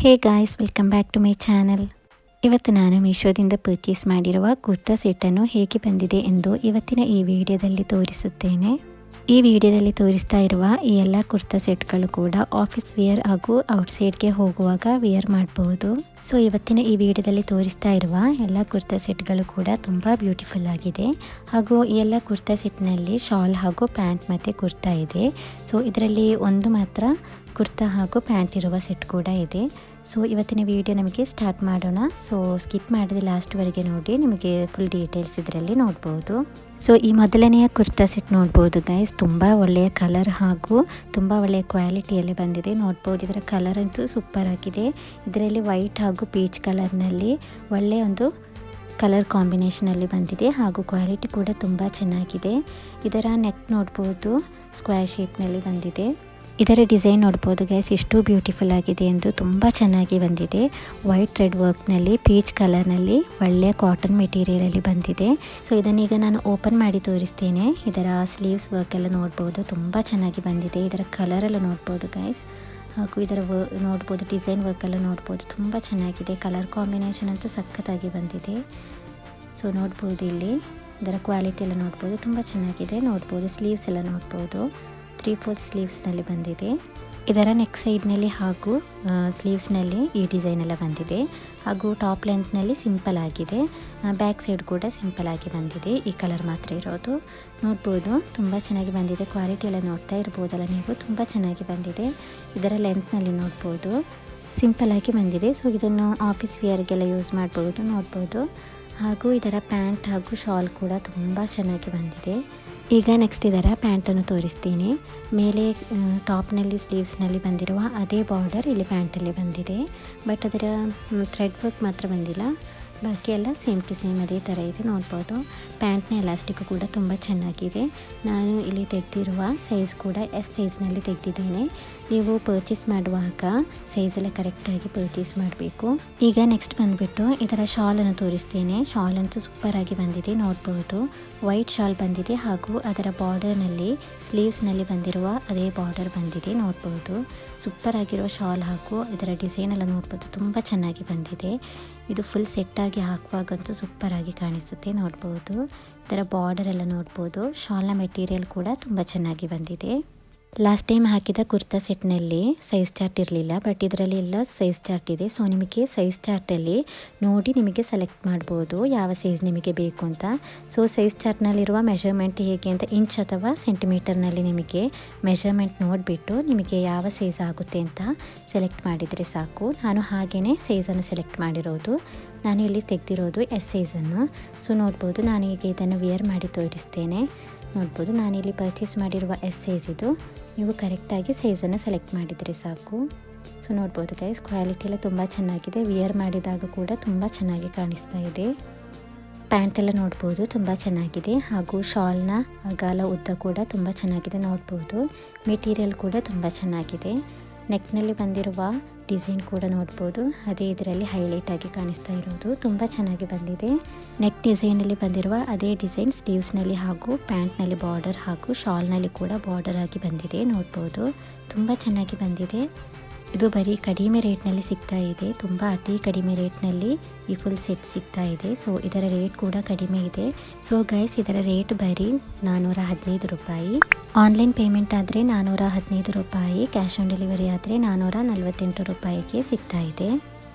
Hey guys welcome back to my channel ಇವತ್ತು ನಾನು ಮೀಶೋದಿಂದ purchase ಮಾಡಿರುವ ಕುರ್ತಾ ಸೆಟ್ಟನ್ನು ಹೇಗೆ ಬಂದಿದೆ ಎಂದು ಇವತ್ತಿನ ಈ ವಿಡಿಯೋದಲ್ಲಿ ತೋರಿಸುತ್ತೇನೆ. ಈ ವಿಡಿಯೋದಲ್ಲಿ ತೋರಿಸ್ತಾ ಇರುವ ಈ ಎಲ್ಲ ಕುರ್ತಾ ಸೆಟ್ಗಳು ಕೂಡ ಆಫೀಸ್ ವೇರ್ ಹಾಗೂ ಔಟ್ಸೈಡ್ಗೆ ಹೋಗುವಾಗ ವಿಯರ್ ಮಾಡಬಹುದು ಸೊ ಇವತ್ತಿನ ಈ ವಿಡಿಯೋದಲ್ಲಿ ತೋರಿಸ್ತಾ ಇರುವ ಎಲ್ಲ ಕುರ್ತಾ ಸೆಟ್ಗಳು ಕೂಡ ತುಂಬ ಬ್ಯೂಟಿಫುಲ್ ಆಗಿದೆ. ಹಾಗೂ ಈ ಎಲ್ಲ ಕುರ್ತಾ ಸೆಟ್ನಲ್ಲಿ ಶಾಲ್ ಹಾಗೂ ಪ್ಯಾಂಟ್ ಮತ್ತು ಕುರ್ತಾ ಇದೆ. ಸೊ ಇದರಲ್ಲಿ ಒಂದು ಮಾತ್ರ ಕುರ್ತಾ ಹಾಗೂ ಪ್ಯಾಂಟ್ ಇರುವ ಸೆಟ್ ಕೂಡ ಇದೆ. ಸೊ ಇವತ್ತಿನ ವಿಡಿಯೋ ನಮಗೆ ಸ್ಟಾರ್ಟ್ ಮಾಡೋಣ. ಸೊ ಸ್ಕಿಪ್ ಮಾಡದೆ ಲಾಸ್ಟ್ವರೆಗೆ ನೋಡಿ, ನಿಮಗೆ ಫುಲ್ ಡೀಟೇಲ್ಸ್ ಇದರಲ್ಲಿ ನೋಡ್ಬೋದು. ಸೊ ಈ ಮೊದಲನೆಯ ಕುರ್ತಾ ಸೆಟ್ ನೋಡ್ಬೋದು ಗೈಸ್ ತುಂಬ ಒಳ್ಳೆಯ ಕಲರ್ ಹಾಗೂ ತುಂಬ ಒಳ್ಳೆಯ ಕ್ವಾಲಿಟಿಯಲ್ಲಿ ಬಂದಿದೆ. ನೋಡ್ಬೋದು, ಇದರ ಕಲರ್ ಅಂತೂ ಸೂಪರ್ ಆಗಿದೆ. ಇದರಲ್ಲಿ ವೈಟ್ ಹಾಗೂ ಪೀಚ್ ಕಲರ್ನಲ್ಲಿ ಒಳ್ಳೆಯ ಒಂದು ಕಲರ್ ಕಾಂಬಿನೇಷನಲ್ಲಿ ಬಂದಿದೆ ಹಾಗೂ ಕ್ವಾಲಿಟಿ ಕೂಡ ತುಂಬ ಚೆನ್ನಾಗಿದೆ. ಇದರ ನೆಕ್ ನೋಡ್ಬೋದು ಸ್ಕ್ವೇರ್ ಶೇಪ್ನಲ್ಲಿ ಬಂದಿದೆ. ಇದರ ಡಿಸೈನ್ ನೋಡ್ಬೋದು ಗ್ಯಾಸ್ ಎಷ್ಟು ಬ್ಯೂಟಿಫುಲ್ ಆಗಿದೆ ಎಂದು ತುಂಬ ಚೆನ್ನಾಗಿ ಬಂದಿದೆ. ವೈಟ್ ರೆಡ್ ವರ್ಕ್ನಲ್ಲಿ ಪೀಚ್ ಕಲರ್ನಲ್ಲಿ ಒಳ್ಳೆಯ ಕಾಟನ್ ಮೆಟೀರಿಯಲಲ್ಲಿ ಬಂದಿದೆ. ಸೊ ಇದನ್ನೀಗ ನಾನು ಓಪನ್ ಮಾಡಿ ತೋರಿಸ್ತೇನೆ. ಇದರ ಸ್ಲೀವ್ಸ್ ವರ್ಕ್ ಎಲ್ಲ ನೋಡ್ಬೋದು. ತುಂಬ ಚೆನ್ನಾಗಿ ಬಂದಿದೆ. ಇದರ ಕಲರ್ ಎಲ್ಲ ನೋಡ್ಬೋದು ಗೈಸ್ ಹಾಗೂ ಇದರ ವ ನೋಡ್ಬೋದು ಡಿಸೈನ್ ವರ್ಕ್ ಎಲ್ಲ ನೋಡ್ಬೋದು. ತುಂಬ ಚೆನ್ನಾಗಿದೆ. ಕಲರ್ ಕಾಂಬಿನೇಷನ್ ಅಂತೂ ಸಖತ್ತಾಗಿ ಬಂದಿದೆ. ಸೊ ನೋಡ್ಬೋದು ಇಲ್ಲಿ. ಇದರ ಕ್ವಾಲಿಟಿ ಎಲ್ಲ ನೋಡ್ಬೋದು. ತುಂಬ ಚೆನ್ನಾಗಿದೆ. ನೋಡ್ಬೋದು ಸ್ಲೀವ್ಸ್ ಎಲ್ಲ ನೋಡ್ಬೋದು. ತ್ರೀ ಫೋರ್ ಸ್ಲೀವ್ಸ್ನಲ್ಲಿ ಬಂದಿದೆ. ಇದರ ನೆಕ್ ಸೈಡ್ನಲ್ಲಿ ಹಾಗೂ ಸ್ಲೀವ್ಸ್ನಲ್ಲಿ ಈ ಡಿಸೈನ್ ಎಲ್ಲ ಬಂದಿದೆ. ಹಾಗೂ ಟಾಪ್ ಲೆಂತ್ನಲ್ಲಿ ಸಿಂಪಲ್ ಆಗಿದೆ. ಬ್ಯಾಕ್ ಸೈಡ್ ಕೂಡ ಸಿಂಪಲ್ ಆಗಿ ಬಂದಿದೆ. ಈ ಕಲರ್ ಮಾತ್ರ ಇರೋದು. ನೋಡ್ಬೋದು, ತುಂಬ ಚೆನ್ನಾಗಿ ಬಂದಿದೆ. ಕ್ವಾಲಿಟಿ ಎಲ್ಲ ನೋಡ್ತಾ ಇರ್ಬೋದಲ್ಲ ನೀವು. ತುಂಬ ಚೆನ್ನಾಗಿ ಬಂದಿದೆ. ಇದರ ಲೆಂತ್ನಲ್ಲಿ ನೋಡ್ಬೋದು. ಸಿಂಪಲ್ ಆಗಿ ಬಂದಿದೆ. ಸೊ ಇದನ್ನು ಆಫೀಸ್ ವಿಯರ್ಗೆಲ್ಲ ಯೂಸ್ ಮಾಡ್ಬೋದು. ನೋಡ್ಬೋದು. ಹಾಗೂ ಇದರ ಪ್ಯಾಂಟ್ ಹಾಗೂ ಶಾಲ್ ಕೂಡ ತುಂಬ ಚೆನ್ನಾಗಿ ಬಂದಿದೆ. ಈಗ ನೆಕ್ಸ್ಟ್ ಇದರ ಪ್ಯಾಂಟನ್ನು ತೋರಿಸ್ತೀನಿ. ಮೇಲೆ ಟಾಪ್ನಲ್ಲಿ ಸ್ಲೀವ್ಸ್ನಲ್ಲಿ ಬಂದಿರುವ ಅದೇ ಬಾರ್ಡರ್ ಇಲ್ಲಿ ಪ್ಯಾಂಟಲ್ಲಿ ಬಂದಿದೆ. ಬಟ್ ಅದರ ಥ್ರೆಡ್ ವರ್ಕ್ ಮಾತ್ರ ಬಂದಿಲ್ಲ. ಬಾಕಿ ಎಲ್ಲ ಸೇಮ್ ಟು ಸೇಮ್ ಅದೇ ಥರ ಇದೆ ನೋಡ್ಬೋದು. ಪ್ಯಾಂಟ್ನ ಎಲಾಸ್ಟಿಕ್ ಕೂಡ ತುಂಬ ಚೆನ್ನಾಗಿದೆ. ನಾನು ಇಲ್ಲಿ ತೆಗೆದಿರುವ ಸೈಜ್ ಕೂಡ ಎಸ್ ಸೈಜ್ನಲ್ಲಿ ತೆಗೆದಿದ್ದೇನೆ. ನೀವು ಪರ್ಚೇಸ್ ಮಾಡುವಾಗ ಸೈಜೆಲ್ಲ ಕರೆಕ್ಟಾಗಿ ಪರ್ಚೇಸ್ ಮಾಡಬೇಕು. ಈಗ ನೆಕ್ಸ್ಟ್ ಬಂದುಬಿಟ್ಟು ಇದರ ಶಾಲನ್ನು ತೋರಿಸ್ತೇನೆ. ಶಾಲ್ ಅಂತೂ ಸೂಪರಾಗಿ ಬಂದಿದೆ ನೋಡ್ಬೋದು. ವೈಟ್ ಶಾಲ್ ಬಂದಿದೆ ಹಾಗೂ ಅದರ ಬಾರ್ಡರ್ನಲ್ಲಿ ಸ್ಲೀವ್ಸ್ನಲ್ಲಿ ಬಂದಿರುವ ಅದೇ ಬಾರ್ಡರ್ ಬಂದಿದೆ, ನೋಡ್ಬೋದು. ಸೂಪರ್ ಆಗಿರುವ ಶಾಲ್ ಹಾಗೂ ಇದರ ಡಿಸೈನ್ ಎಲ್ಲ ನೋಡ್ಬೋದು, ತುಂಬ ಚೆನ್ನಾಗಿ ಬಂದಿದೆ. ಇದು ಫುಲ್ ಸೆಟ್ಟಾಗಿ ಹಾಕುವಾಗಂತೂ ಸೂಪರಾಗಿ ಕಾಣಿಸುತ್ತೆ, ನೋಡ್ಬೋದು. ಇದರ ಬಾರ್ಡರ್ ಎಲ್ಲ ನೋಡ್ಬೋದು. ಶಾಲ್ನ ಮೆಟೀರಿಯಲ್ ಕೂಡ ತುಂಬ ಚೆನ್ನಾಗಿ ಬಂದಿದೆ. ಲಾಸ್ಟ್ ಟೈಮ್ ಹಾಕಿದ ಕುರ್ತಾ ಸೆಟ್ನಲ್ಲಿ ಸೈಜ್ ಚಾರ್ಟ್ ಇರಲಿಲ್ಲ ಬಟ್ ಇದರಲ್ಲಿ ಎಲ್ಲ ಸೈಜ್ ಚಾರ್ಟ್ ಇದೆ. ಸೊ ನಿಮಗೆ ಸೈಜ್ ಚಾರ್ಟಲ್ಲಿ ನೋಡಿ ನಿಮಗೆ ಸೆಲೆಕ್ಟ್ ಮಾಡ್ಬೋದು ಯಾವ ಸೈಜ್ ನಿಮಗೆ ಬೇಕು ಅಂತ. ಸೊ ಸೈಜ್ ಚಾರ್ಟ್ನಲ್ಲಿರುವ ಮೆಷರ್ಮೆಂಟ್ ಹೇಗೆ ಅಂತ ಇಂಚ್ ಅಥವಾ ಸೆಂಟಿಮೀಟರ್ನಲ್ಲಿ ನಿಮಗೆ ಮೆಷರ್ಮೆಂಟ್ ನೋಡಿಬಿಟ್ಟು ನಿಮಗೆ ಯಾವ ಸೈಜ್ ಆಗುತ್ತೆ ಅಂತ ಸೆಲೆಕ್ಟ್ ಮಾಡಿದರೆ ಸಾಕು. ನಾನು ಹಾಗೆಯೇ ಸೈಜನ್ನು ಸೆಲೆಕ್ಟ್ ಮಾಡಿರೋದು. ನಾನು ಇಲ್ಲಿ ತೆಗೆದಿರೋದು ಎಸ್ ಸೈಜನ್ನು ಸೊ ನೋಡ್ಬೋದು ನಾನು ಈಗ ಇದನ್ನು ವಿಯರ್ ಮಾಡಿ ತೋರಿಸ್ತೇನೆ. ನೋಡ್ಬೋದು. ನಾನಿಲ್ಲಿ ಪರ್ಚೇಸ್ ಮಾಡಿರುವ ಎಸ್ ಸೈಜ್ ಇದು. ನೀವು ಕರೆಕ್ಟಾಗಿ ಸೈಜನ್ನು ಸೆಲೆಕ್ಟ್ ಮಾಡಿದರೆ ಸಾಕು. ಸೊ ನೋಡ್ಬೋದು ಗೈಸ್ ಕ್ವಾಲಿಟಿ ಎಲ್ಲ ತುಂಬ ಚೆನ್ನಾಗಿದೆ. ವಿಯರ್ ಮಾಡಿದಾಗ ಕೂಡ ತುಂಬ ಚೆನ್ನಾಗಿ ಕಾಣಿಸ್ತಾ ಇದೆ. ಪ್ಯಾಂಟ್ ಎಲ್ಲ ನೋಡ್ಬೋದು, ತುಂಬ ಚೆನ್ನಾಗಿದೆ. ಹಾಗೂ ಶಾಲ್ನ ಅಗಾಲ ಉದ್ದ ಕೂಡ ತುಂಬ ಚೆನ್ನಾಗಿದೆ ನೋಡ್ಬೋದು. ಮೆಟೀರಿಯಲ್ ಕೂಡ ತುಂಬ ಚೆನ್ನಾಗಿದೆ. ನೆಕ್ನಲ್ಲಿ ಬಂದಿರುವ ಡಿಸೈನ್ ಕೂಡ ನೋಡ್ಬೋದು. ಅದೇ ಇದರಲ್ಲಿ ಹೈಲೈಟ್ ಆಗಿ ಕಾಣಿಸ್ತಾ ಇರೋದು. ತುಂಬ ಚೆನ್ನಾಗಿ ಬಂದಿದೆ. ನೆಕ್ ಡಿಸೈನಲ್ಲಿ ಬಂದಿರುವ ಅದೇ ಡಿಸೈನ್ ಸ್ಲೀವ್ಸ್ನಲ್ಲಿ ಹಾಗೂ ಪ್ಯಾಂಟ್ನಲ್ಲಿ ಬಾರ್ಡರ್ ಹಾಗೂ ಶಾಲ್ನಲ್ಲಿ ಕೂಡ ಬಾರ್ಡರ್ ಆಗಿ ಬಂದಿದೆ. ನೋಡ್ಬೋದು. ತುಂಬ ಚೆನ್ನಾಗಿ ಬಂದಿದೆ. ಇದು ಬರೀ ಕಡಿಮೆ ರೇಟ್ನಲ್ಲಿ ಸಿಗ್ತಾ ಇದೆ. ತುಂಬ ಅತಿ ಕಡಿಮೆ ರೇಟ್ನಲ್ಲಿ ಈ ಫುಲ್ ಸೆಟ್ ಸಿಗ್ತಾ ಇದೆ. ಸೊ ಇದರ ರೇಟ್ ಕೂಡ ಕಡಿಮೆ ಇದೆ. ಸೊ ಗೈಸ್ ಇದರ ರೇಟ್ ಬರೀ ನಾನ್ನೂರ ಹದಿನೈದು ರೂಪಾಯಿ. ಆನ್ಲೈನ್ ಪೇಮೆಂಟ್ ಆದರೆ ನಾನ್ನೂರ ಹದಿನೈದು ರೂಪಾಯಿ. ಕ್ಯಾಶ್ ಆನ್ ಡೆಲಿವರಿ ಆದರೆ ನಾನ್ನೂರ ನಲವತ್ತೆಂಟು ರೂಪಾಯಿಗೆ ಸಿಗ್ತಾ ಇದೆ.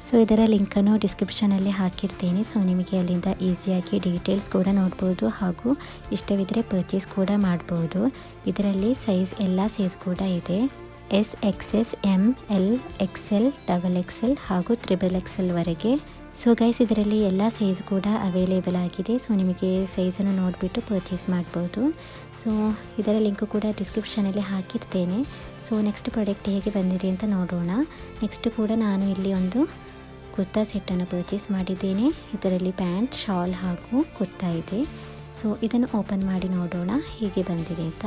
ಸೊ ಇದರ ಲಿಂಕನ್ನು ಡಿಸ್ಕ್ರಿಪ್ಷನಲ್ಲಿ ಹಾಕಿರ್ತೀನಿ. ಸೊ ನಿಮಗೆ ಅಲ್ಲಿಂದ ಈಸಿಯಾಗಿ ಡೀಟೇಲ್ಸ್ ಕೂಡ ನೋಡ್ಬೋದು ಹಾಗೂ ಇಷ್ಟವಿದ್ದರೆ ಪರ್ಚೇಸ್ ಕೂಡ ಮಾಡ್ಬೋದು. ಇದರಲ್ಲಿ ಸೈಜ್ ಎಲ್ಲ ಸೈಜ್ ಕೂಡ ಇದೆ. S X S M L XL double XL ಹಾಗೂ ತ್ರಿಬಲ್ ಎಕ್ಸೆಲ್ವರೆಗೆ ಸೊ ಗೈಸ್ ಇದರಲ್ಲಿ ಎಲ್ಲ ಸೈಜ್ ಕೂಡ ಅವೈಲೇಬಲ್ ಆಗಿದೆ. ಸೊ ನಿಮಗೆ ಸೈಜನ್ನು ನೋಡಿಬಿಟ್ಟು ಪರ್ಚೇಸ್ ಮಾಡ್ಬೋದು. ಸೊ ಇದರ ಲಿಂಕು ಕೂಡ ಡಿಸ್ಕ್ರಿಪ್ಷನಲ್ಲಿ ಹಾಕಿರ್ತೇನೆ. ಸೊ ನೆಕ್ಸ್ಟ್ ಪ್ರಾಡಕ್ಟ್ ಹೇಗೆ ಬಂದಿದೆ ಅಂತ ನೋಡೋಣ. ನೆಕ್ಸ್ಟ್ ಕೂಡ ನಾನು ಇಲ್ಲಿ ಒಂದು ಕುರ್ತಾ ಸೆಟ್ಟನ್ನು ಪರ್ಚೇಸ್ ಮಾಡಿದ್ದೇನೆ. ಇದರಲ್ಲಿ ಪ್ಯಾಂಟ್ ಶಾಲ್ ಹಾಗೂ ಕುರ್ತಾ ಇದೆ. ಸೊ ಇದನ್ನು ಓಪನ್ ಮಾಡಿ ನೋಡೋಣ ಹೇಗೆ ಬಂದಿದೆ ಅಂತ.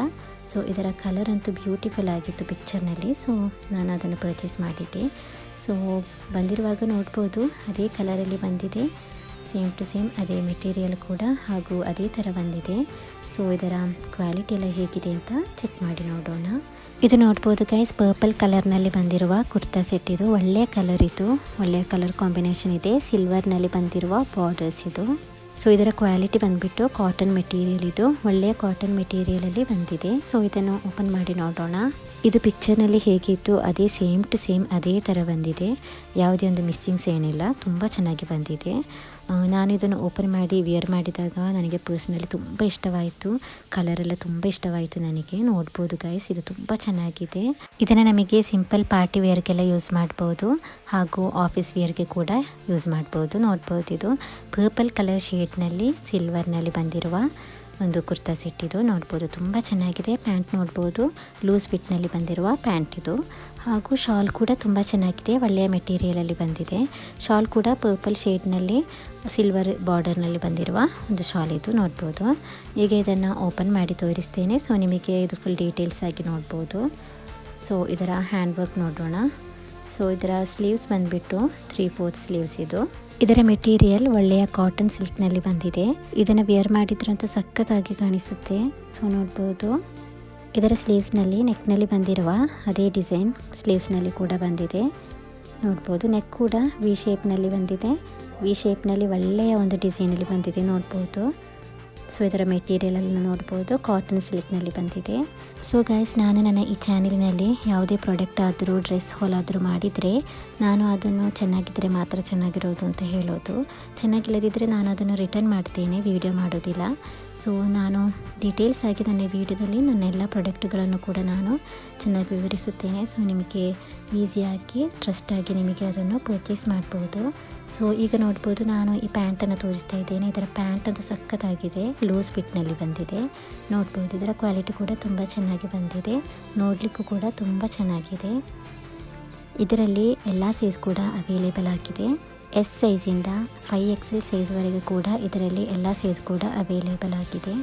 ಸೊ ಇದರ ಕಲರ್ ಅಂತೂ ಬ್ಯೂಟಿಫುಲ್ ಆಗಿತ್ತು ಪಿಕ್ಚರ್ನಲ್ಲಿ ಸೊ ನಾನು ಅದನ್ನು ಪರ್ಚೇಸ್ ಮಾಡಿದ್ದೆ. ಸೊ ಬಂದಿರುವಾಗ ನೋಡ್ಬೋದು, ಅದೇ ಕಲರಲ್ಲಿ ಬಂದಿದೆ. ಸೇಮ್ ಟು ಸೇಮ್ ಅದೇ ಮೆಟೀರಿಯಲ್ ಕೂಡ, ಹಾಗೂ ಅದೇ ಥರ ಬಂದಿದೆ. ಸೊ ಇದರ ಕ್ವಾಲಿಟಿ ಎಲ್ಲ ಹೇಗಿದೆ ಅಂತ ಚೆಕ್ ಮಾಡಿ ನೋಡೋಣ. ಇದು ನೋಡ್ಬೋದು ಗೈಸ್ ಪರ್ಪಲ್ ಕಲರ್ನಲ್ಲಿ ಬಂದಿರುವ ಕುರ್ತಾ ಸೆಟ್ ಇದು. ಒಳ್ಳೆಯ ಕಲರ್ ಇದು. ಒಳ್ಳೆಯ ಕಲರ್ ಕಾಂಬಿನೇಷನ್ ಇದೆ. ಸಿಲ್ವರ್ನಲ್ಲಿ ಬಂದಿರುವ ಬಾರ್ಡರ್ಸ್ ಇದು. ಸೊ ಇದರ ಕ್ವಾಲಿಟಿ ಬಂದುಬಿಟ್ಟು ಕಾಟನ್ ಮೆಟೀರಿಯಲ್ ಇದು. ಒಳ್ಳೆಯ ಕಾಟನ್ ಮೆಟೀರಿಯಲಲ್ಲಿ ಬಂದಿದೆ. ಸೊ ಇದನ್ನು ಓಪನ್ ಮಾಡಿ ನೋಡೋಣ. ಇದು ಪಿಕ್ಚರ್ನಲ್ಲಿ ಹೇಗಿತ್ತು? ಅದೇ ಸೇಮ್ ಟು ಸೇಮ್ ಅದೇ ಥರ ಬಂದಿದೆ. ಯಾವುದೇ ಒಂದು ಮಿಸ್ಸಿಂಗ್ಸ್ ಏನಿಲ್ಲ. ತುಂಬ ಚೆನ್ನಾಗಿ ಬಂದಿದೆ. ನಾನು ಇದನ್ನು ಓಪನ್ ಮಾಡಿ ವಿಯರ್ ಮಾಡಿದಾಗ ನನಗೆ ಪರ್ಸ್ನಲಿ ತುಂಬ ಇಷ್ಟವಾಯಿತು. ಕಲರೆಲ್ಲ ತುಂಬ ಇಷ್ಟವಾಯಿತು ನನಗೆ. ನೋಡ್ಬೋದು ಗೈಸ್ ಇದು ತುಂಬ ಚೆನ್ನಾಗಿದೆ. ಇದನ್ನು ನಮಗೆ ಸಿಂಪಲ್ ಪಾರ್ಟಿ ವೇರ್ಗೆಲ್ಲ ಯೂಸ್ ಮಾಡ್ಬೋದು. ಹಾಗೂ ಆಫೀಸ್ ವೇರ್ಗೆ ಕೂಡ ಯೂಸ್ ಮಾಡ್ಬೋದು. ನೋಡ್ಬೋದು ಇದು. ಪರ್ಪಲ್ ಕಲರ್ ಶೇಡ್ನಲ್ಲಿ, ಸಿಲ್ವರ್ನಲ್ಲಿ ಬಂದಿರುವ ಒಂದು ಕುರ್ತಾ ಸೆಟ್ ಇದು. ನೋಡ್ಬೋದು ತುಂಬ ಚೆನ್ನಾಗಿದೆ. ಪ್ಯಾಂಟ್ ನೋಡ್ಬೋದು. ಲೂಸ್ ಬಿಟ್ನಲ್ಲಿ ಬಂದಿರುವ ಪ್ಯಾಂಟ್ ಇದು. ಹಾಗೂ ಶಾಲ್ ಕೂಡ ತುಂಬ ಚೆನ್ನಾಗಿದೆ. ಒಳ್ಳೆಯ ಮೆಟೀರಿಯಲಲ್ಲಿ ಬಂದಿದೆ. ಶಾಲ್ ಕೂಡ ಪರ್ಪಲ್ ಶೇಡ್ನಲ್ಲಿ, ಸಿಲ್ವರ್ ಬಾರ್ಡರ್ನಲ್ಲಿ ಬಂದಿರುವ ಒಂದು ಶಾಲ್ ಇದು. ನೋಡ್ಬೋದು. ಈಗ ಇದನ್ನು ಓಪನ್ ಮಾಡಿ ತೋರಿಸ್ತೇನೆ. ಸೊ, ನಿಮಗೆ ಇದು ಫುಲ್ ಡೀಟೇಲ್ಸ್ ಆಗಿ ನೋಡ್ಬೋದು. ಸೊ, ಇದರ ಹ್ಯಾಂಡ್ ವರ್ಕ್ ನೋಡೋಣ. ಸೊ, ಇದರ ಸ್ಲೀವ್ಸ್ ಬಂದುಬಿಟ್ಟು ತ್ರೀ ಫೋರ್ತ್ ಸ್ಲೀವ್ಸ್ ಇದು. ಇದರ ಮೆಟೀರಿಯಲ್ ಒಳ್ಳೆಯ ಕಾಟನ್ ಸಿಲ್ಕ್ನಲ್ಲಿ ಬಂದಿದೆ. ಇದನ್ನು ವಿಯರ್ ಮಾಡಿದ್ರಂತೂ ಸಖತ್ತಾಗಿ ಕಾಣಿಸುತ್ತೆ. ಸೊ ನೋಡ್ಬೋದು. ಇದರ ಸ್ಲೀವ್ಸ್ನಲ್ಲಿ ನೆಕ್ನಲ್ಲಿ ಬಂದಿರುವ ಅದೇ ಡಿಸೈನ್ ಸ್ಲೀವ್ಸ್ನಲ್ಲಿ ಕೂಡ ಬಂದಿದೆ. ನೋಡ್ಬೋದು ನೆಕ್ ಕೂಡ ವಿ ಶೇಪ್ನಲ್ಲಿ ಬಂದಿದೆ. ವಿ ಶೇಪ್ನಲ್ಲಿ ಒಳ್ಳೆಯ ಒಂದು ಡಿಸೈನಲ್ಲಿ ಬಂದಿದೆ. ನೋಡ್ಬೋದು. ಸೊ ಇದರ ಮೆಟೀರಿಯಲನ್ನು ನೋಡ್ಬೋದು. ಕಾಟನ್ ಸಿಲ್ಕ್ನಲ್ಲಿ ಬಂದಿದೆ. ಸೊ ಗೈಸ್ ನಾನು ನನ್ನ ಈ ಚಾನೆಲ್ನಲ್ಲಿ ಯಾವುದೇ ಪ್ರಾಡಕ್ಟ್ ಆದರೂ ಡ್ರೆಸ್ ಹೋಲ್ ಆದರೂ ಮಾಡಿದರೆ ನಾನು ಅದನ್ನು ಚೆನ್ನಾಗಿದ್ದರೆ ಮಾತ್ರ ಚೆನ್ನಾಗಿರೋದು ಅಂತ ಹೇಳೋದು. ಚೆನ್ನಾಗಿಲ್ಲದಿದ್ದರೆ ನಾನು ಅದನ್ನು ರಿಟರ್ನ್ ಮಾಡ್ತೇನೆ ವಿಡಿಯೋ ಮಾಡೋದಿಲ್ಲ. ಸೊ ನಾನು ಡೀಟೇಲ್ಸ್ ಆಗಿ ನನ್ನ ವಿಡಿಯೋದಲ್ಲಿ ನನ್ನ ಎಲ್ಲ ಪ್ರಾಡಕ್ಟ್ಗಳನ್ನು ಕೂಡ ನಾನು ಚೆನ್ನಾಗಿ ವಿವರಿಸುತ್ತೇನೆ. ಸೊ ನಿಮಗೆ ಈಸಿಯಾಗಿ ಟ್ರಸ್ಟಾಗಿ ನಿಮಗೆ ಅದನ್ನು ಪರ್ಚೇಸ್ ಮಾಡ್ಬೋದು. ಸೊ ಈಗ ನೋಡ್ಬೋದು ನಾನು ಈ ಪ್ಯಾಂಟನ್ನು ತೋರಿಸ್ತಾ ಇದ್ದೇನೆ. ಇದರ ಪ್ಯಾಂಟ್ ಅದು ಸಖತ್ತಾಗಿದೆ. ಲೂಸ್ ಫಿಟ್ನಲ್ಲಿ ಬಂದಿದೆ. ನೋಡ್ಬೋದು ಇದರ ಕ್ವಾಲಿಟಿ ಕೂಡ ತುಂಬ ಚೆನ್ನಾಗಿ ಬಂದಿದೆ. ನೋಡಲಿಕ್ಕೂ ಕೂಡ ತುಂಬ ಚೆನ್ನಾಗಿದೆ. ಇದರಲ್ಲಿ ಎಲ್ಲ ಸೈಜ್ ಕೂಡ ಅವೈಲೇಬಲ್ ಆಗಿದೆ. ಎಸ್ ಸೈಜಿಂದ ಫೈ ಎಕ್ಸೆಲ್ ಸೈಜ್ವರೆಗೂ ಕೂಡ ಇದರಲ್ಲಿ ಎಲ್ಲ ಸೈಜ್ ಕೂಡ ಅವೈಲೇಬಲ್ ಆಗಿದೆ.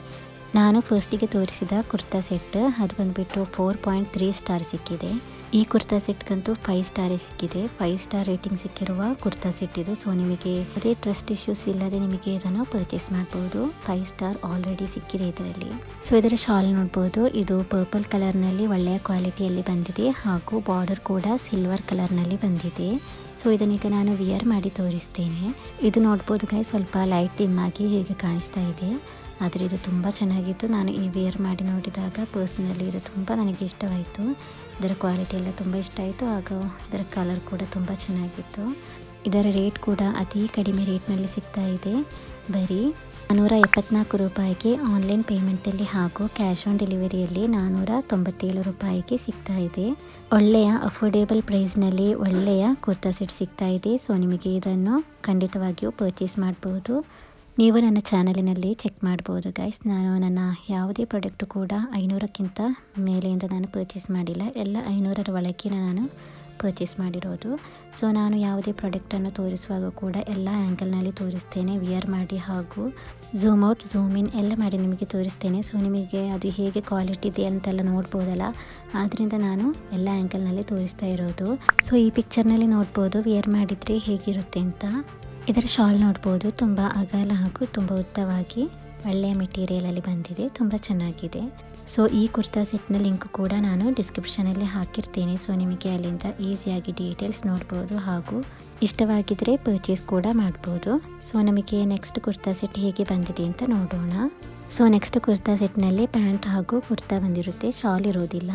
ನಾನು ಫಸ್ಟಿಗೆ ತೋರಿಸಿದ ಕುರ್ತಾ ಸೆಟ್ ಅದು ಬಂದುಬಿಟ್ಟು ಫೋರ್ ಪಾಯಿಂಟ್ ತ್ರೀ ಸ್ಟಾರ್ ಸಿಕ್ಕಿದೆ. ಈ ಕುರ್ತಾ ಸೆಟ್ಗಂತೂ ಫೈವ್ ಸ್ಟಾರೇ ಸಿಕ್ಕಿದೆ. ಫೈವ್ ಸ್ಟಾರ್ ರೇಟಿಂಗ್ ಸಿಕ್ಕಿರುವ ಕುರ್ತಾ ಸೆಟ್ ಇದು. ಸೊ ನಿಮಗೆ ಅದೇ ಟ್ರಸ್ಟ್ ಇಶ್ಯೂಸ್ ಇಲ್ಲದೆ ನಿಮಗೆ ಇದನ್ನು ಪರ್ಚೇಸ್ ಮಾಡಬಹುದು ಫೈವ್ ಸ್ಟಾರ್ ಆಲ್ರೆಡಿ ಸಿಕ್ಕಿದೆ ಇದರಲ್ಲಿ. ಸೊ ಇದರ ಶಾಲ್ ನೋಡಬಹುದು ಇದು ಪರ್ಪಲ್ ಕಲರ್ನಲ್ಲಿ ಒಳ್ಳೆಯ ಕ್ವಾಲಿಟಿಯಲ್ಲಿ ಬಂದಿದೆ ಹಾಗೂ ಬಾರ್ಡರ್ ಕೂಡ ಸಿಲ್ವರ್ ಕಲರ್ನಲ್ಲಿ ಬಂದಿದೆ ಸೊ ಇದನ್ನೀಗ ನಾನು ವಿಯರ್ ಮಾಡಿ ತೋರಿಸ್ತೇನೆ. ಇದು ನೋಡ್ಬೋದು ಗಾಯ ಸ್ವಲ್ಪ ಲೈಟ್ ಡಿಮ್ ಆಗಿ ಹೀಗೆ ಕಾಣಿಸ್ತಾ ಇದೆ. ಆದರೆ ಇದು ತುಂಬ ಚೆನ್ನಾಗಿತ್ತು. ನಾನು ಈ ವಿಯರ್ ಮಾಡಿ ನೋಡಿದಾಗ ಪರ್ಸ್ನಲಿ ಇದು ತುಂಬ ನನಗೆ ಇಷ್ಟವಾಯಿತು. ಇದರ ಕ್ವಾಲಿಟಿ ಎಲ್ಲ ತುಂಬ ಇಷ್ಟ ಆಯಿತು. ಹಾಗೂ ಇದರ ಕಲರ್ ಕೂಡ ತುಂಬ ಚೆನ್ನಾಗಿತ್ತು. ಇದರ ರೇಟ್ ಕೂಡ ಅತಿ ಕಡಿಮೆ ರೇಟ್ನಲ್ಲಿ ಸಿಗ್ತಾ ಇದೆ. ಬರೀ ನಾನ್ನೂರ ಎಪ್ಪತ್ನಾಲ್ಕು ರೂಪಾಯಿಗೆ ಆನ್ಲೈನ್ ಪೇಮೆಂಟಲ್ಲಿ ಹಾಗೂ ಕ್ಯಾಶ್ ಆನ್ ಡೆಲಿವರಿಯಲ್ಲಿ ನಾನ್ನೂರ ತೊಂಬತ್ತೇಳು ರೂಪಾಯಿಗೆ ಸಿಗ್ತಾ ಇದೆ. ಒಳ್ಳೆಯ ಅಫೋರ್ಡೇಬಲ್ ಪ್ರೈಸ್ನಲ್ಲಿ ಒಳ್ಳೆಯ ಕುರ್ತಾ ಸೆಟ್ ಸಿಗ್ತಾ ಇದೆ. ಸೊ ನಿಮಗೆ ಇದನ್ನು ಖಂಡಿತವಾಗಿಯೂ ಪರ್ಚೇಸ್ ಮಾಡ್ಬೋದು. ನೀವು ನನ್ನ ಚಾನಲಿನಲ್ಲಿ ಚೆಕ್ ಮಾಡ್ಬೋದು ಗೈಸ್ ನಾನು ನನ್ನ ಯಾವುದೇ ಪ್ರಾಡಕ್ಟು ಕೂಡ ಐನೂರಕ್ಕಿಂತ ಮೇಲೆಯಿಂದ ನಾನು ಪರ್ಚೇಸ್ ಮಾಡಿಲ್ಲ. ಎಲ್ಲ ಐನೂರರ ಒಳಗೆ ನಾನು ಪರ್ಚೇಸ್ ಮಾಡಿರೋದು. ಸೊ ನಾನು ಯಾವುದೇ ಪ್ರಾಡಕ್ಟನ್ನು ತೋರಿಸುವಾಗ ಕೂಡ ಎಲ್ಲ ಆ್ಯಂಗಲ್ನಲ್ಲಿ ತೋರಿಸ್ತೇನೆ. ವಿಯರ್ ಮಾಡಿ ಹಾಗೂ ಝೂಮ್ ಔಟ್ ಝೂಮ್ ಇನ್ ಎಲ್ಲ ಮಾಡಿ ನಿಮಗೆ ತೋರಿಸ್ತೇನೆ. ಸೊ ನಿಮಗೆ ಅದು ಹೇಗೆ ಕ್ವಾಲಿಟಿ ಇದೆ ಅಂತೆಲ್ಲ ನೋಡ್ಬೋದಲ್ಲ? ಆದ್ದರಿಂದ ನಾನು ಎಲ್ಲ ಆ್ಯಂಗಲ್ನಲ್ಲಿ ತೋರಿಸ್ತಾ ಇರೋದು. ಸೊ ಈ ಪಿಕ್ಚರ್ನಲ್ಲಿ ನೋಡ್ಬೋದು ವಿಯರ್ ಮಾಡಿದರೆ ಹೇಗಿರುತ್ತೆ ಅಂತ. ಇದರ ಶಾಲ್ ನೋಡ್ಬೋದು. ತುಂಬ ಅಗಲ ಹಾಗೂ ತುಂಬ ಉದ್ದವಾಗಿ ಒಳ್ಳೆಯ ಮೆಟೀರಿಯಲಲ್ಲಿ ಬಂದಿದೆ. ತುಂಬ ಚೆನ್ನಾಗಿದೆ. ಸೊ ಈ ಕುರ್ತಾ ಸೆಟ್ನ ಲಿಂಕ್ ಕೂಡ ನಾನು ಡಿಸ್ಕ್ರಿಪ್ಷನಲ್ಲಿ ಹಾಕಿರ್ತೀನಿ. ಸೊ ನಿಮಗೆ ಅಲ್ಲಿಂದ ಈಸಿಯಾಗಿ ಡೀಟೇಲ್ಸ್ ನೋಡ್ಬೋದು ಹಾಗೂ ಇಷ್ಟವಾಗಿದ್ದರೆ ಪರ್ಚೇಸ್ ಕೂಡ ಮಾಡ್ಬೋದು. ಸೊ ನಮಗೆ ನೆಕ್ಸ್ಟ್ ಕುರ್ತಾ ಸೆಟ್ ಹೇಗೆ ಬಂದಿದೆ ಅಂತ ನೋಡೋಣ. ಸೊ ನೆಕ್ಸ್ಟ್ ಕುರ್ತಾ ಸೆಟ್ನಲ್ಲಿ ಪ್ಯಾಂಟ್ ಹಾಗೂ ಕುರ್ತಾ ಬಂದಿರುತ್ತೆ. ಶಾಲ್ ಇರೋದಿಲ್ಲ.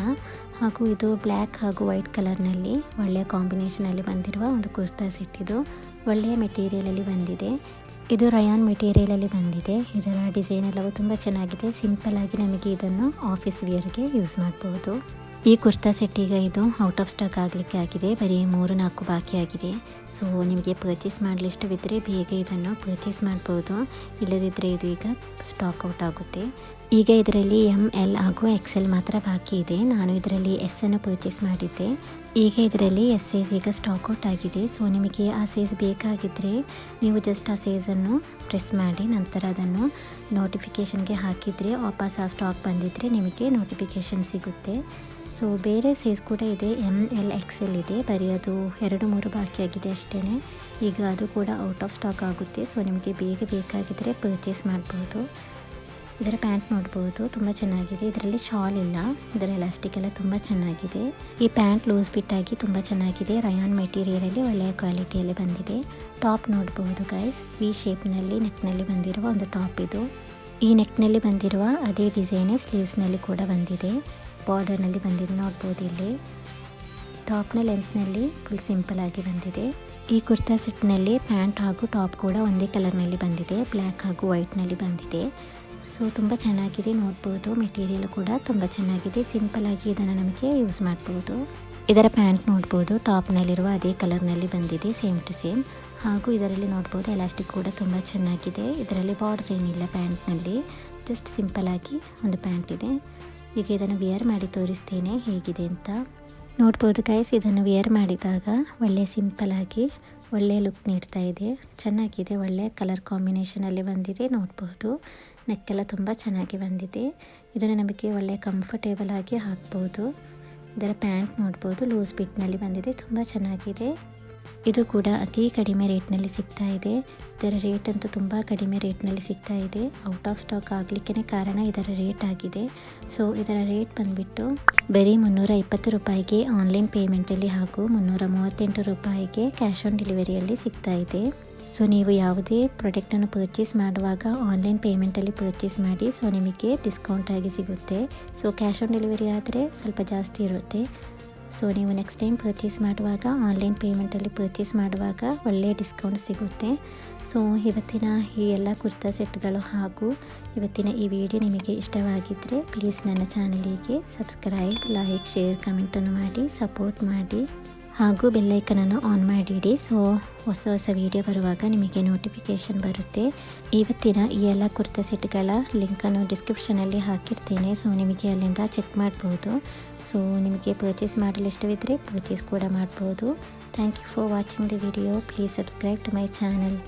ಹಾಗೂ ಇದು ಬ್ಲ್ಯಾಕ್ ಹಾಗೂ ವೈಟ್ ಕಲರ್ನಲ್ಲಿ ಒಳ್ಳೆಯ ಕಾಂಬಿನೇಷನಲ್ಲಿ ಬಂದಿರುವ ಒಂದು ಕುರ್ತಾ ಸೆಟ್ ಇದು. ಒಳ್ಳೆಯ ಮೆಟೀರಿಯಲಲ್ಲಿ ಬಂದಿದೆ. ಇದು ರಯಾನ್ ಮೆಟೀರಿಯಲಲ್ಲಿ ಬಂದಿದೆ. ಇದರ ಡಿಸೈನ್ ಎಲ್ಲವೂ ತುಂಬ ಚೆನ್ನಾಗಿದೆ. ಸಿಂಪಲ್ ಆಗಿ ನಮಗೆ ಇದನ್ನು ಆಫೀಸ್ ವಿಯರ್ಗೆ ಯೂಸ್ ಮಾಡ್ಬೋದು. ಈ ಕುರ್ತಾ ಸೆಟ್ ಈಗ ಇದು ಔಟ್ ಆಫ್ ಸ್ಟಾಕ್ ಆಗಲಿಕ್ಕೆ ಆಗಿದೆ. ಬರೀ ಮೂರು ನಾಲ್ಕು ಬಾಕಿ ಆಗಿದೆ. ಸೊ ನಿಮಗೆ ಪರ್ಚೇಸ್ ಮಾಡಲು ಇಷ್ಟವಿದ್ದರೆ ಬೇಗ ಇದನ್ನು ಪರ್ಚೇಸ್ ಮಾಡ್ಬೋದು. ಇಲ್ಲದಿದ್ದರೆ ಇದು ಈಗ ಸ್ಟಾಕ್ ಔಟ್ ಆಗುತ್ತೆ. ಈಗ ಇದರಲ್ಲಿ ಎಂ ಎಲ್ ಹಾಗೂ ಎಕ್ಸೆಲ್ ಮಾತ್ರ ಬಾಕಿ ಇದೆ. ನಾನು ಇದರಲ್ಲಿ ಎಸ್ ಅನ್ನು ಪರ್ಚೇಸ್ ಮಾಡಿದ್ದೆ. ಈಗ ಇದರಲ್ಲಿ ಎಸ್ ಸೈಜ್ ಈಗ ಸ್ಟಾಕ್ ಔಟ್ ಆಗಿದೆ. ಸೊ ನಿಮಗೆ ಆ ಸೈಜ್ ಬೇಕಾಗಿದ್ದರೆ ನೀವು ಜಸ್ಟ್ ಆ ಸೈಜನ್ನು ಪ್ರೆಸ್ ಮಾಡಿ, ನಂತರ ಅದನ್ನು ನೋಟಿಫಿಕೇಷನ್ಗೆ ಹಾಕಿದರೆ, ವಾಪಸ್ ಆ ಸ್ಟಾಕ್ ಬಂದಿದ್ದರೆ ನಿಮಗೆ ನೋಟಿಫಿಕೇಷನ್ ಸಿಗುತ್ತೆ. ಸೊ ಬೇರೆ ಸೈಜ್ ಕೂಡ ಇದೆ. ಎಂ ಎಲ್ ಎಕ್ಸ್ ಎಲ್ ಇದೆ. ಬರೀ ಅದು ಎರಡು, ಮೂರು ಬಾಕಿ ಆಗಿದೆ ಅಷ್ಟೇ ಈಗ ಅದು ಕೂಡ ಔಟ್ ಆಫ್ ಸ್ಟಾಕ್ ಆಗುತ್ತೆ. ಸೊ ನಿಮಗೆ ಬೇಗ ಬೇಕಾಗಿದ್ದರೆ ಪರ್ಚೇಸ್ ಮಾಡ್ಬೋದು. ಇದರ ಪ್ಯಾಂಟ್ ನೋಡ್ಬೋದು, ತುಂಬ ಚೆನ್ನಾಗಿದೆ. ಇದರಲ್ಲಿ ಶಾಲ್ ಇಲ್ಲ, ಇದರ ಎಲಾಸ್ಟಿಕ್ ಎಲ್ಲ ತುಂಬ ಚೆನ್ನಾಗಿದೆ. ಈ ಪ್ಯಾಂಟ್ ಲೂಸ್ ಫಿಟ್ ಆಗಿ ತುಂಬ ಚೆನ್ನಾಗಿದೆ. ರಯಾನ್ ಮೆಟೀರಿಯಲಲ್ಲಿ ಒಳ್ಳೆಯ ಕ್ವಾಲಿಟಿಯಲ್ಲಿ ಬಂದಿದೆ. ಟಾಪ್ ನೋಡ್ಬೋದು ಗೈಸ್ ವಿ ಶೇಪ್ನಲ್ಲಿ ನೆಕ್ನಲ್ಲಿ ಬಂದಿರುವ ಒಂದು ಟಾಪ್ ಇದು. ಈ ನೆಕ್ನಲ್ಲಿ ಬಂದಿರುವ ಅದೇ ಡಿಸೈನೇ ಸ್ಲೀವ್ಸ್ನಲ್ಲಿ ಕೂಡ ಬಂದಿದೆ. ಬಾರ್ಡರ್ನಲ್ಲಿ ಬಂದಿದೆ ನೋಡ್ಬೋದು ಇಲ್ಲಿ. ಟಾಪ್ನ ಲೆಂತ್ನಲ್ಲಿ ಫುಲ್ ಸಿಂಪಲ್ ಆಗಿ ಬಂದಿದೆ. ಈ ಕುರ್ತಾ ಸೆಟ್ನಲ್ಲಿ ಪ್ಯಾಂಟ್ ಹಾಗೂ ಟಾಪ್ ಕೂಡ ಒಂದೇ ಕಲರ್ನಲ್ಲಿ ಬಂದಿದೆ. ಬ್ಲ್ಯಾಕ್ ಹಾಗೂ ವೈಟ್ನಲ್ಲಿ ಬಂದಿದೆ. ಸೊ ತುಂಬ ಚೆನ್ನಾಗಿದೆ ನೋಡ್ಬೋದು. ಮೆಟೀರಿಯಲ್ ಕೂಡ ತುಂಬ ಚೆನ್ನಾಗಿದೆ. ಸಿಂಪಲ್ ಆಗಿ ಇದನ್ನು ನಮಗೆ ಯೂಸ್ ಮಾಡ್ಬೋದು. ಇದರ ಪ್ಯಾಂಟ್ ನೋಡ್ಬೋದು. ಟಾಪ್ನಲ್ಲಿರುವ ಅದೇ ಕಲರ್ನಲ್ಲಿ ಬಂದಿದೆ. ಸೇಮ್ ಟು ಸೇಮ್ ಹಾಗೂ ಇದರಲ್ಲಿ ನೋಡ್ಬೋದು ಎಲಾಸ್ಟಿಕ್ ಕೂಡ ತುಂಬ ಚೆನ್ನಾಗಿದೆ. ಇದರಲ್ಲಿ ಬಾರ್ಡರ್ ಏನಿಲ್ಲ ಪ್ಯಾಂಟ್ನಲ್ಲಿ ಜಸ್ಟ್ ಸಿಂಪಲ್ ಆಗಿ ಒಂದು ಪ್ಯಾಂಟ್ ಇದೆ. ಈಗ ಇದನ್ನು ವಿಯರ್ ಮಾಡಿ ತೋರಿಸ್ತೇನೆ. ಹೇಗಿದೆ ಅಂತ. ನೋಡ್ಬೋದು ಗೈಸ್ ಇದನ್ನು ವಿಯರ್ ಮಾಡಿದಾಗ ಒಳ್ಳೆ ಸಿಂಪಲ್ ಆಗಿ ಒಳ್ಳೆಯ ಲುಕ್ ನೀಡ್ತಾ ಇದೆ. ಚೆನ್ನಾಗಿದೆ, ಒಳ್ಳೆ ಕಲರ್ ಕಾಂಬಿನೇಷನಲ್ಲಿ ಬಂದಿದೆ. ನೋಡ್ಬೋದು. ನೆಕ್ಕೆಲ್ಲ ತುಂಬ ಚೆನ್ನಾಗಿ ಬಂದಿದೆ. ಇದನ್ನು ನಮಗೆ ಒಳ್ಳೆ ಕಂಫರ್ಟೇಬಲ್ ಆಗಿ ಹಾಕ್ಬೋದು. ಇದರ ಪ್ಯಾಂಟ್ ನೋಡ್ಬೋದು ಲೂಸ್ ಬಿಟ್ನಲ್ಲಿ ಬಂದಿದೆ, ತುಂಬ ಚೆನ್ನಾಗಿದೆ. ಇದು ಕೂಡ ಅತಿ ಕಡಿಮೆ ರೇಟ್ನಲ್ಲಿ ಸಿಗ್ತಾ ಇದೆ. ಇದರ ರೇಟ್ ಅಂತೂ ತುಂಬ ಕಡಿಮೆ ರೇಟ್ನಲ್ಲಿ ಸಿಗ್ತಾ ಇದೆ. ಔಟ್ ಆಫ್ ಸ್ಟಾಕ್ ಆಗಲಿಕ್ಕೆ ಕಾರಣ ಇದರ ರೇಟ್ ಆಗಿದೆ. ಸೊ ಇದರ ರೇಟ್ ಬಂದುಬಿಟ್ಟು ಬರೀ ಮುನ್ನೂರ ಇಪ್ಪತ್ತು ರೂಪಾಯಿಗೆ ಆನ್ಲೈನ್ ಪೇಮೆಂಟಲ್ಲಿ ಹಾಗೂ ಮುನ್ನೂರ ಮೂವತ್ತೆಂಟು ರೂಪಾಯಿಗೆ ಕ್ಯಾಶ್ ಆನ್ ಡೆಲಿವರಿಯಲ್ಲಿ ಸಿಗ್ತಾ ಇದೆ. ಸೊ ನೀವು ಯಾವುದೇ ಪ್ರಾಡಕ್ಟನ್ನು ಪರ್ಚೇಸ್ ಮಾಡುವಾಗ ಆನ್ಲೈನ್ ಪೇಮೆಂಟಲ್ಲಿ ಪರ್ಚೇಸ್ ಮಾಡಿ ಸೊ ನಿಮಗೆ ಡಿಸ್ಕೌಂಟ್ ಆಗಿ ಸಿಗುತ್ತೆ. ಸೊ ಕ್ಯಾಶ್ ಆನ್ ಡೆಲಿವರಿ ಆದರೆ ಸ್ವಲ್ಪ ಜಾಸ್ತಿ ಇರುತ್ತೆ. ಸೊ ನೀವು ನೆಕ್ಸ್ಟ್ ಟೈಮ್ ಪರ್ಚೇಸ್ ಮಾಡುವಾಗ ಆನ್ಲೈನ್ ಪೇಮೆಂಟಲ್ಲಿ ಪರ್ಚೇಸ್ ಮಾಡುವಾಗ ಒಳ್ಳೆಯ ಡಿಸ್ಕೌಂಟ್ ಸಿಗುತ್ತೆ. ಸೊ ಇವತ್ತಿನ ಈ ಎಲ್ಲ ಕುರ್ತಾ ಸೆಟ್ಗಳು ಹಾಗೂ ಇವತ್ತಿನ ಈ ವಿಡಿಯೋ ನಿಮಗೆ ಇಷ್ಟವಾಗಿದ್ದರೆ ಪ್ಲೀಸ್ ನನ್ನ ಚಾನಲಿಗೆ ಸಬ್ಸ್ಕ್ರೈಬ್ ಲೈಕ್ ಶೇರ್ ಕಮೆಂಟನ್ನು ಮಾಡಿ ಸಪೋರ್ಟ್ ಮಾಡಿ. ಹಾಗೂ ಬೆಲ್ಲೈಕನನ್ನು ಆನ್ ಮಾಡಿಡಿ. ಸೊ ಹೊಸ ಹೊಸ ವಿಡಿಯೋ ಬರುವಾಗ ನಿಮಗೆ ನೋಟಿಫಿಕೇಷನ್ ಬರುತ್ತೆ. ಇವತ್ತಿನ ಈ ಎಲ್ಲ ಕುರ್ತಾ ಸೆಟ್ಗಳ ಲಿಂಕನ್ನು ಡಿಸ್ಕ್ರಿಪ್ಷನಲ್ಲಿ ಹಾಕಿರ್ತೇನೆ. ಸೊ ನಿಮಗೆ ಅಲ್ಲಿಂದ ಚೆಕ್ ಮಾಡ್ಬೋದು. ಸೊ ನಿಮಗೆ ಪರ್ಚೇಸ್ ಮಾಡಲು ಇಷ್ಟವಿದ್ದರೆ ಪರ್ಚೇಸ್ ಕೂಡ ಮಾಡ್ಬೋದು. Thank you for watching the video please subscribe to my channel